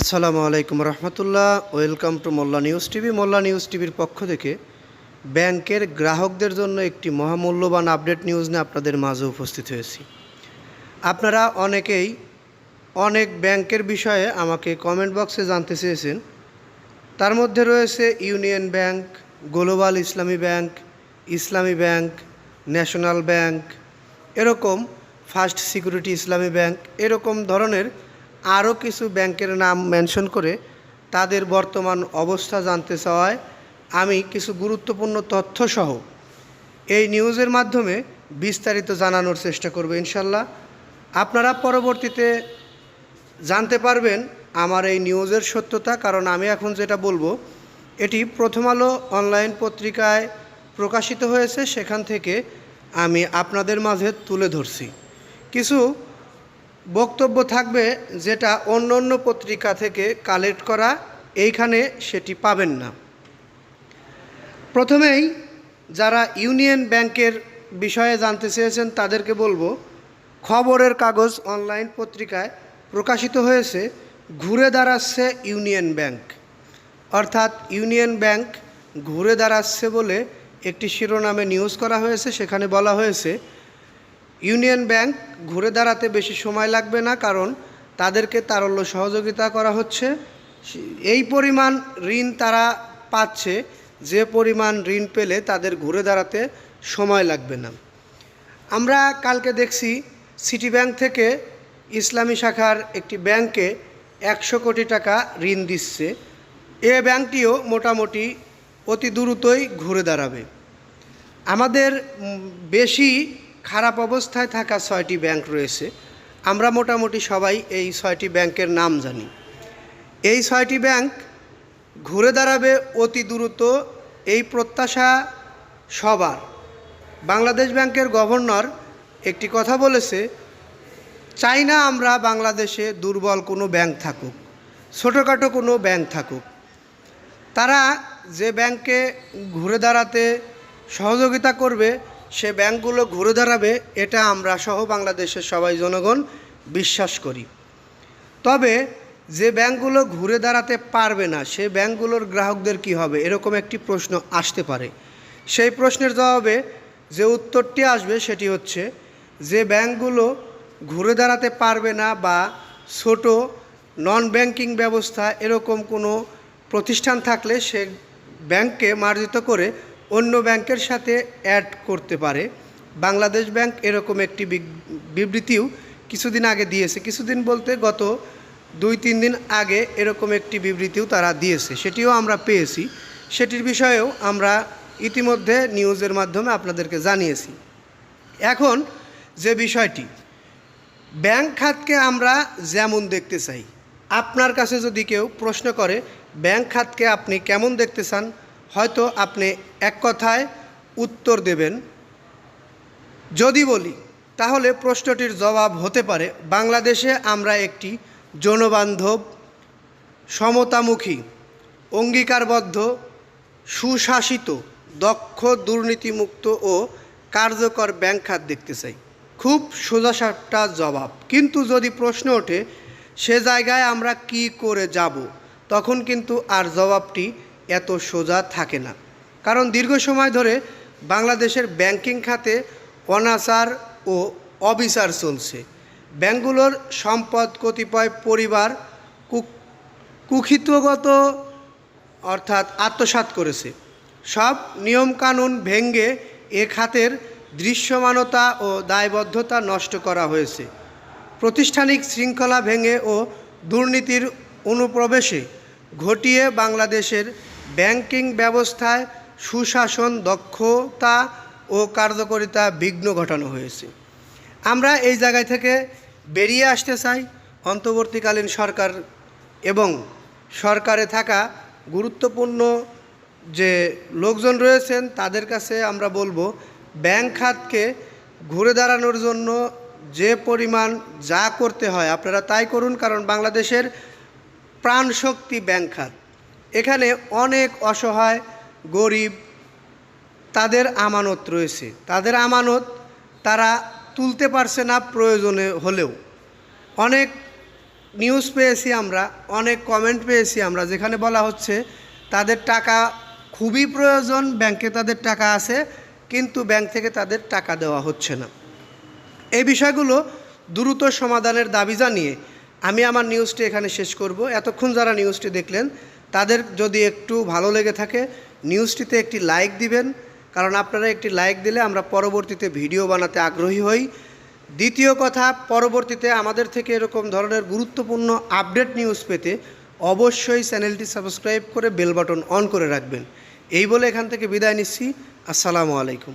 আসসালামু আলাইকুম রহমতুল্লাহ। Welcome to Molla news TV. Molla news টিভির পক্ষ থেকে ব্যাংকের গ্রাহকদের জন্য একটি মহামূল্যবান আপডেট নিউজ নিয়ে আপনাদের মাঝে উপস্থিত হয়েছি। আপনারা অনেকেই অনেক ব্যাংকের বিষয়ে আমাকে কমেন্ট বক্সে জানতে চেয়েছেন। তার মধ্যে রয়েছে union bank, global Islami bank Islami bank, national bank, এরকম ফার্স্ট সিকিউরিটি ইসলামী ব্যাংক, এরকম ধরনের আরও কিছু ব্যাংকের নাম মেনশন করে তাদের বর্তমান অবস্থা জানতে চাওয়ায় আমি কিছু গুরুত্বপূর্ণ তথ্যসহ এই নিউজের মাধ্যমে বিস্তারিত জানানোর চেষ্টা করব ইনশাল্লাহ। আপনারা পরবর্তীতে জানতে পারবেন আমার এই নিউজের সত্যতা, কারণ আমি এখন যেটা বলব, এটি প্রথম আলো অনলাইন পত্রিকায় প্রকাশিত হয়েছে, সেখান থেকে আমি আপনাদের মাঝে তুলে ধরছি। কিছু বক্তব্য থাকবে যেটা অন্য অন্য পত্রিকা থেকে কালেক্ট করা, এইখানে সেটি পাবেন না। প্রথমেই যারা ইউনিয়ন ব্যাংকের বিষয়ে জানতে চেয়েছেন তাদেরকে বলব, খবরের কাগজ অনলাইন পত্রিকায় প্রকাশিত হয়েছে ঘুরে দাঁড়াচ্ছে ইউনিয়ন ব্যাংক। অর্থাৎ ইউনিয়ন ব্যাংক ঘুরে দাঁড়াচ্ছে বলে একটি শিরোনামে নিউজ করা হয়েছে, সেখানে বলা হয়েছে ইউনিয়ন ব্যাংক ঘুরে দাঁড়াতে বেশি সময় লাগবে না কারণ তাদেরকে তারল্য সহযোগিতা করা হচ্ছে। এই পরিমাণ ঋণ তারা পাচ্ছে, যে পরিমাণ ঋণ পেলে তাদের ঘুরে দাঁড়াতে সময় লাগবে না। আমরা কালকে দেখছি সিটি ব্যাংক থেকে ইসলামী শাখার একটি ব্যাংকে একশো কোটি টাকা ঋণ দিচ্ছে। এ ব্যাংকটিও মোটামুটি অতি দ্রুতই ঘুরে দাঁড়াবে। আমাদের বেশি খারাপ অবস্থায় থাকা ছয়টি ব্যাংক রয়েছে। আমরা মোটামুটি সবাই এই ছয়টি ব্যাংকের নাম জানি। এই ছয়টি ব্যাংক ঘুরে দাঁড়াবে অতি দ্রুত এই প্রত্যাশা সবার। বাংলাদেশ ব্যাংকের গভর্নর একটি কথা বলেছে চাই না আমরা বাংলাদেশে দুর্বল কোনো ব্যাংক থাকুক, ছোটোখাটো কোনো ব্যাংক থাকুক। তারা যে ব্যাংকে ঘুরে দাঁড়াতে সহযোগিতা করবে সে ব্যাংকগুলো ঘুরে দাঁড়াবে, এটা আমরা সহ বাংলাদেশের সবাই জনগণ বিশ্বাস করি। তবে যে ব্যাংকগুলো ঘুরে দাঁড়াতে পারবে না, সে ব্যাংকগুলোর গ্রাহকদের কি হবে, এরকম একটি প্রশ্ন আসতে পারে। সেই প্রশ্নের জবাবে যে উত্তরটি আসবে সেটি হচ্ছে, যে ব্যাংকগুলো ঘুরে দাঁড়াতে পারবে না বা ছোট নন ব্যাংকিং ব্যবস্থা, এরকম কোনো প্রতিষ্ঠান থাকলে সে ব্যাংককে মার্জিত করে অন্য ব্যাংকের সাথে অ্যাড করতে পারে। বাংলাদেশ ব্যাংক এরকম একটি বিবৃতিও কিছুদিন আগে দিয়েছে। কিছুদিন বলতে গত দুই, তিন দিন আগে এরকম একটি বিবৃতিও তারা দিয়েছে। সেটিও আমরা পেয়েছি। সেটির বিষয়েও আমরা ইতিমধ্যে নিউজের মাধ্যমে আপনাদেরকে জানিয়েছি। এখন যে বিষয়টি, ব্যাংক খাতকে আমরা যেমন দেখতে চাই, আপনার কাছে যদি কেউ প্রশ্ন করে, ব্যাংক খাতকে আপনি কেমন দেখতে চান? হয়তো আপনি এক কথায় উত্তর দেবেন। যদি বলি, তাহলে প্রশ্নটির জবাব হতে পারে, বাংলাদেশে আমরা একটি জনবান্ধব, সমতামুখী, অঙ্গীকারবদ্ধ, সুশাসিত, দক্ষ, দুর্নীতিমুক্ত ও কার্যকর ব্যাংক খাত দেখতে চাই। খুব সোজাসাপটা জবাব। কিন্তু যদি প্রশ্ন ওঠে, সে জায়গায় আমরা কি করে যাব, তখন কিন্তু আর জবাবটি এত সোজা থাকে না। কারণ দীর্ঘ সময় ধরে বাংলাদেশের ব্যাংকিং খাতে অনাচার ও অবিচার চলছে। ব্যাংকগুলোর সম্পদ কতিপয় পরিবার কু- কুখিতগত অর্থাৎ আত্মসাৎ করেছে। সব নিয়মকানুন ভেঙ্গে এ খাতের দৃশ্যমানতা ও দায়বদ্ধতা নষ্ট করা হয়েছে। প্রতিষ্ঠানিক শৃঙ্খলা ভেঙে ও দুর্নীতির অনুপ্রবেশে ঘটিয়ে বাংলাদেশের ব্যাংকিং ব্যবস্থায় সুশাসন, দক্ষতা ও কার্যকারিতা বিঘ্ন ঘটানো হয়েছে। আমরা এই জায়গায় থেকে বেরিয়ে আসতে চাই। অন্তর্বর্তীকালীন সরকার এবং সরকারে থাকা গুরুত্বপূর্ণ যে লোকজন রয়েছেন, তাদের কাছে আমরা বলব, ব্যাংক খাতকে ঘুরে দাঁড়ানোর জন্য যে পরিমাণ যা করতে হয়, আপনারা তাই করুন, কারণ বাংলাদেশের প্রাণশক্তি ব্যাংক খাত। এখানে অনেক অসহায়, গরিব, তাদের আমানত রয়েছে। তাদের আমানত তারা তুলতে পারছে না প্রয়োজনে হলেও। অনেক নিউজ পেয়েছি আমরা, অনেক কমেন্ট পেয়েছি আমরা, যেখানে বলা হচ্ছে তাদের টাকা খুবই প্রয়োজন ব্যাংকে তাদের টাকা আছে, কিন্তু ব্যাংক থেকে তাদের টাকা দেওয়া হচ্ছে না। এই বিষয়গুলো দ্রুত সমাধানের দাবি জানিয়ে আমি আমার নিউজটি এখানে শেষ করব। এতক্ষণ যারা নিউজটি দেখলেন তাদের যদি একটু ভালো লেগে থাকে নিউজটিতে একটি লাইক দিবেন। কারণ আপনারা একটি লাইক দিলে আমরা পরবর্তীতে ভিডিও বানাতে আগ্রহী হই। দ্বিতীয় কথা, পরবর্তীতে আমাদের থেকে এরকম ধরনের গুরুত্বপূর্ণ আপডেট নিউজ পেতে অবশ্যই চ্যানেলটি সাবস্ক্রাইব করে বেল বাটন অন করে রাখবেন। এই বলে এখান থেকে বিদায় নিচ্ছি। আসসালামু আলাইকুম।